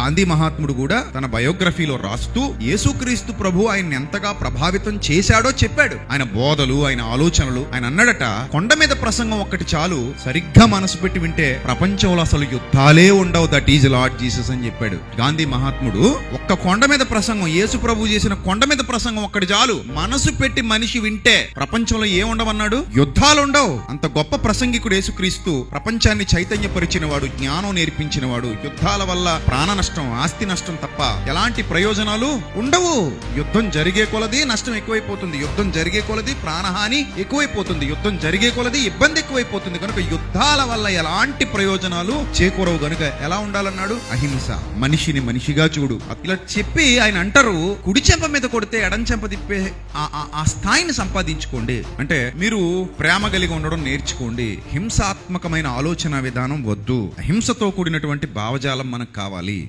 గాంధీ మహాత్ముడు కూడా తన బయోగ్రఫీలో రాస్తూ యేసుక్రీస్తు ప్రభు ఆయన ఎంతగా ప్రభావితం చేశాడో చెప్పాడు. ఆయన బోధలు ఆయన ఆలోచనలు ఆయన అన్నాడట కొండ మీద ప్రసంగం ఒక్కటి చాలు సరిగ్గా మనసు పెట్టి వింటే ప్రపంచంలో అసలు యుద్ధాలే ఉండవు దట్ ఈజ్ లార్డ్ జీసస్ అని చెప్పాడు. గాంధీ మహాత్ముడు ఒక్క కొండ మీద ప్రసంగం యేసు ప్రభు చేసిన కొండ మీద ప్రసంగం ఒక్కటి చాలు మనసు పెట్టి మనిషి వింటే ప్రపంచంలో ఏ ఉండవన్నాడు? యుద్ధాలు ఉండవు. అంత గొప్ప ప్రసంగికుడు యేసుక్రీస్తు ప్రపంచాన్ని చైతన్యపరిచిన వాడు జ్ఞానం నేర్పించిన వాడు యుద్ధాల వల్ల ప్రాణ నష్టం ఆస్తి నష్టం తప్ప ఎలాంటి ప్రయోజనాలు ఉండవు. యుద్ధం జరిగే కొలది నష్టం ఎక్కువైపోతుంది. యుద్ధం జరిగే కొలది ప్రాణహాని ఎక్కువైపోతుంది. యుద్ధం జరిగే కొలది ఇబ్బంది ఎక్కువైపోతుంది. కనుక యుద్ధాల వల్ల ఎలాంటి ప్రయోజనాలు చేకూరవు గనుక ఎలా ఉండాలన్నాడు అహింస. మనిషిని మనిషిగా చూడు. ఇలా చెప్పి ఆయన అంటారు కుడి చెంప మీద కొడితే ఎడం చెంప తిప్పే ఆ- ఆ- ఆ స్థాయిని సంపాదించుకోండి. అంటే మీరు ప్రేమ కలిగి ఉండడం నేర్చుకోండి. హింసాత్మకమైన ఆలోచన విధానం వద్దు. హింసతో కూడినటువంటి భావజాలం మనకు కావాలి.